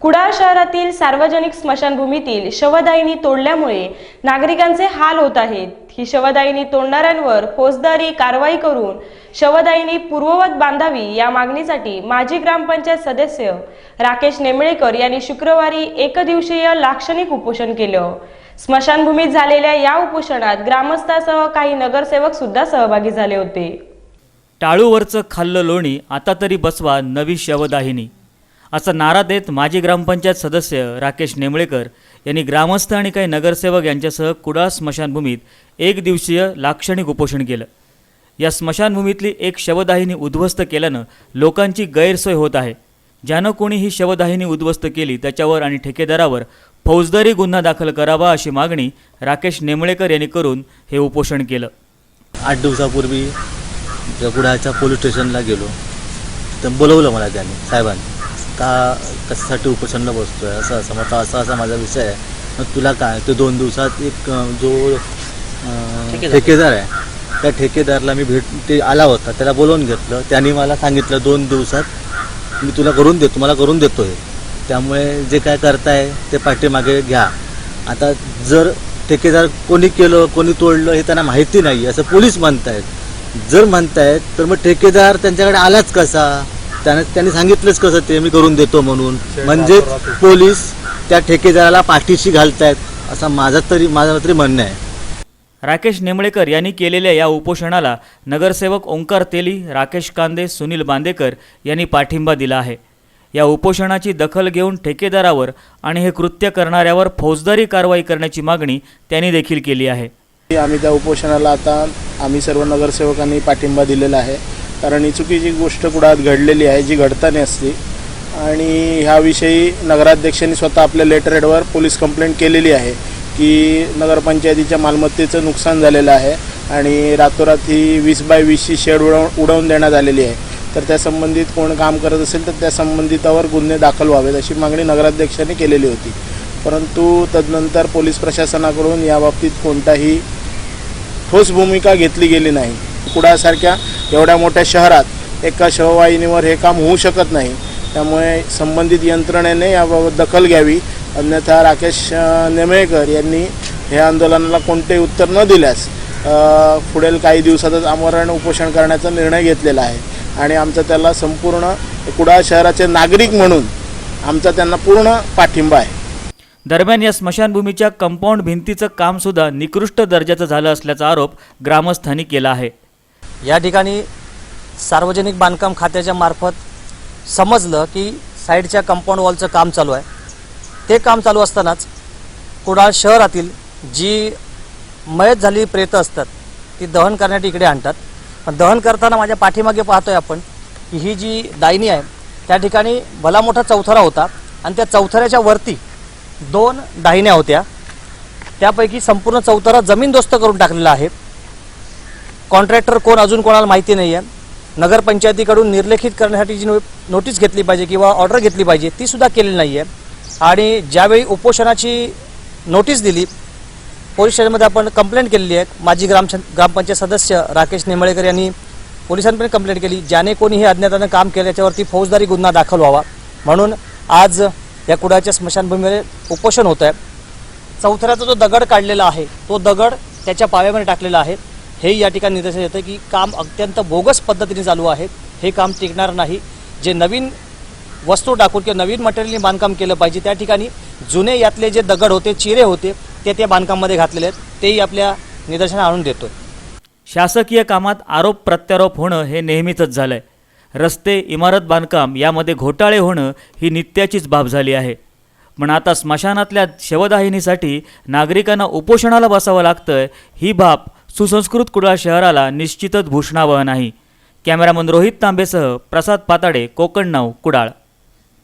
कुडाळ शहरातील सार्वजनिक स्मशानभूमीतील शवदायिनी तोडल्यामुळे नागरिकांचे हाल होत आहेत. ही शवदायिनी तोडणाऱ्यांवर फौजदारी कारवाई करून शवदायिनी पूर्ववत बांधावी या मागणीसाठी माजी ग्रामपंचायत सदस्य राकेश नेमळेकर यांनी शुक्रवारी एकदिवसीय लाक्षणिक उपोषण केलं. स्मशानभूमीत झालेल्या या उपोषणात ग्रामस्थासह काही नगरसेवक सुद्धा सहभागी झाले होते. टाळूवरचं खाल्लं लोणी आता तरी बसवा नवी शवदाहिनी. असा नारा देत माजी ग्रामपंचायत सदस्य राकेश नेमळेकर यांनी ग्रामस्थ आणि काही नगरसेवक यांच्यासह कुडाळ स्मशानभूमीत एक दिवसीय लाक्षणिक उपोषण केलं. या स्मशानभूमीतली एक शवदाहिनी उद्ध्वस्त केल्यानं लोकांची गैरसोय होत आहे. ज्यानं कोणी ही शवदाहिनी उद्ध्वस्त केली त्याच्यावर आणि ठेकेदारावर फौजदारी गुन्हा दाखल करावा अशी मागणी राकेश नेमळेकर यांनी करून हे उपोषण केलं. आठ दिवसापूर्वी कुडाळच्या पोलीस स्टेशनला गेलो. तर बोलवलं मला त्यांनी साहेबांनी. का कशासाठी उपोषणला बसतो आहे असं. असं म्हटलं असा असा माझा विषय आहे. मग तुला काय? ते दोन दिवसात एक जो ठेकेदार. आहे. त्या ठेकेदारला मी भेट ते आला होता. त्याला बोलवून घेतलं. त्यांनी मला सांगितलं दोन दिवसात मी तुला करून देतो मला करून देतो आहे त्यामुळे जे काय करताय ते पाठीमागे घ्या. आता जर ठेकेदार कोणी केलं कोणी तोडलं हे त्यांना माहिती नाही असं पोलीस म्हणतायत. जर म्हणतायत तर मग ठेकेदार त्यांच्याकडे आलाच कसा? त्याने त्यांनी सांगितलंच कसं ते मी करून देतो म्हणून. म्हणजे पोलीस त्या ठेकेदाराला पाठीशी घालतायत असं माझं तरी माझं तरी म्हणणं आहे. राकेश नेमळेकर यांनी केलेल्या या उपोषणाला नगरसेवक ओंकार तेली राकेश कांदे सुनील बांदेकर यांनी पाठिंबा दिला आहे. या उपोषणाची दखल घेऊन ठेकेदारावर आणि हे कृत्य करणाऱ्यावर फौजदारी कारवाई करण्याची मागणी त्यांनी देखील केली आहे. आम्ही त्या उपोषणाला आता आम्ही सर्व नगरसेवकांनी पाठिंबा दिलेला आहे. कारण ही चुकीची गोष्ट कुडात घडलेली आहे जी घडताना असते आणि ह्याविषयी नगराध्यक्षांनी स्वतः आपल्या लेटर हेडवर पोलीस कंप्लेंट केलेली आहे की नगरपंचायतीच्या मालमत्तेचं नुकसान झालेलं आहे आणि रातोरात ही वीस बाय वीसची शेड उडव उडवून देण्यात आलेली आहे. तर त्या संबंधित कोण काम करत असेल तर त्या संबंधितावर गुन्हे दाखल व्हावेत अशी मागणी नगराध्यक्षांनी केलेली होती. परंतु तदनंतर पोलीस प्रशासनाकडून याबाबतीत कोणताही ठोस भूमिका घेतली गेली नाही. कुडाळसारख्या एवढ्या मोठ्या शहरात एका शववाहिनीवर हे काम होऊ शकत नाही. त्यामुळे संबंधित यंत्रणेने याबाबत दखल घ्यावी. अन्यथा राकेश अ, नेमेकर यांनी ह्या आंदोलनाला कोणतेही उत्तर न दिल्यास पुढील काही दिवसातच आमरण उपोषण करण्याचा निर्णय घेतलेला आहे. आणि आमचा त्याला संपूर्ण कुडाळ शहराचे नागरिक म्हणून आमचा त्यांना पूर्ण पाठिंबा आहे. दरम्यान या स्मशानभूमीच्या कंपाऊंड भिंतीचं कामसुद्धा निकृष्ट दर्जाचं झालं असल्याचा आरोप ग्रामस्थांनी केला आहे. या ठिकाणी सार्वजनिक बांधकाम खात्याच्या मार्फत समजलं की साईडच्या कंपाऊंड वॉलचं काम चालू आहे. ते काम चालू असतानाच कुडाळ शहरातील जी मयत झालेली प्रेतं असतात ती दहन करण्यासाठी इकडे आणतात. पण दहन करताना माझ्या पाठीमागे पाहतोय आपण की ही जी दायनी आहे त्या ठिकाणी भला मोठा चौथरा होता आणि त्या चौथऱ्याच्या वरती दोन दाहिन्या होत्या. त्यापैकी संपूर्ण चौथरा जमीनदोस्त करून टाकलेला आहे. कॉन्ट्रॅक्टर कोण अजून कोणाला माहिती नाही आहे नगरपंचायतीकडून निर्लेखित करण्यासाठी जी नो नोटीस घेतली पाहिजे किंवा ऑर्डर घेतली पाहिजे ती सुद्धा केलेली नाही आहे आणि ज्यावेळी उपोषणाची नोटीस दिली पोलीस स्टेशनमध्ये आपण कंप्लेंट केलेली आहे. माजी ग्राम ग्रामपंचायत सदस्य राकेश नेमळेकर यांनी पोलिसांपर्यंत कंप्लेंट केली. ज्याने कोणी हे अज्ञातानं काम केलं त्याच्यावरती फौजदारी गुन्हा दाखल व्हावा. म्हणून आज या कुडाच्या स्मशानभूमीमध्ये उपोषण होत आहे चौथऱ्याचा जो दगड काढलेला आहे तो दगड त्याच्या पाव्यामध्ये टाकलेला आहे. हे या ठिकाणी निदर्शन येतं की काम अत्यंत बोगस पद्धतीने चालू आहे. हे काम टिकणार नाही. जे नवीन वस्तू टाकून किंवा नवीन मटेरियलने बांधकाम केलं पाहिजे त्या ठिकाणी जुने यातले जे दगड होते चिरे होते ते त्या बांधकामामध्ये घातलेले आहेत. तेही आपल्या निदर्शनात आणून देतो शासकीय कामात आरोप प्रत्यारोप होणं हे नेहमीचंच आहे रस्ते इमारत बांधकाम यामध्ये घोटाळे होणं ही नित्याचीच बाब झाली आहे. पण आता स्मशानातल्या शवदाहिनीसाठी नागरिकांना उपोषणाला बसावं लागतंय ही बाब सुसंस्कृत कुडाळ शहराला निश्चितच भूषणावह नाही. कॅमेरामन रोहित तांबेसह प्रसाद पाताडे कोकण नाव कुडाळ.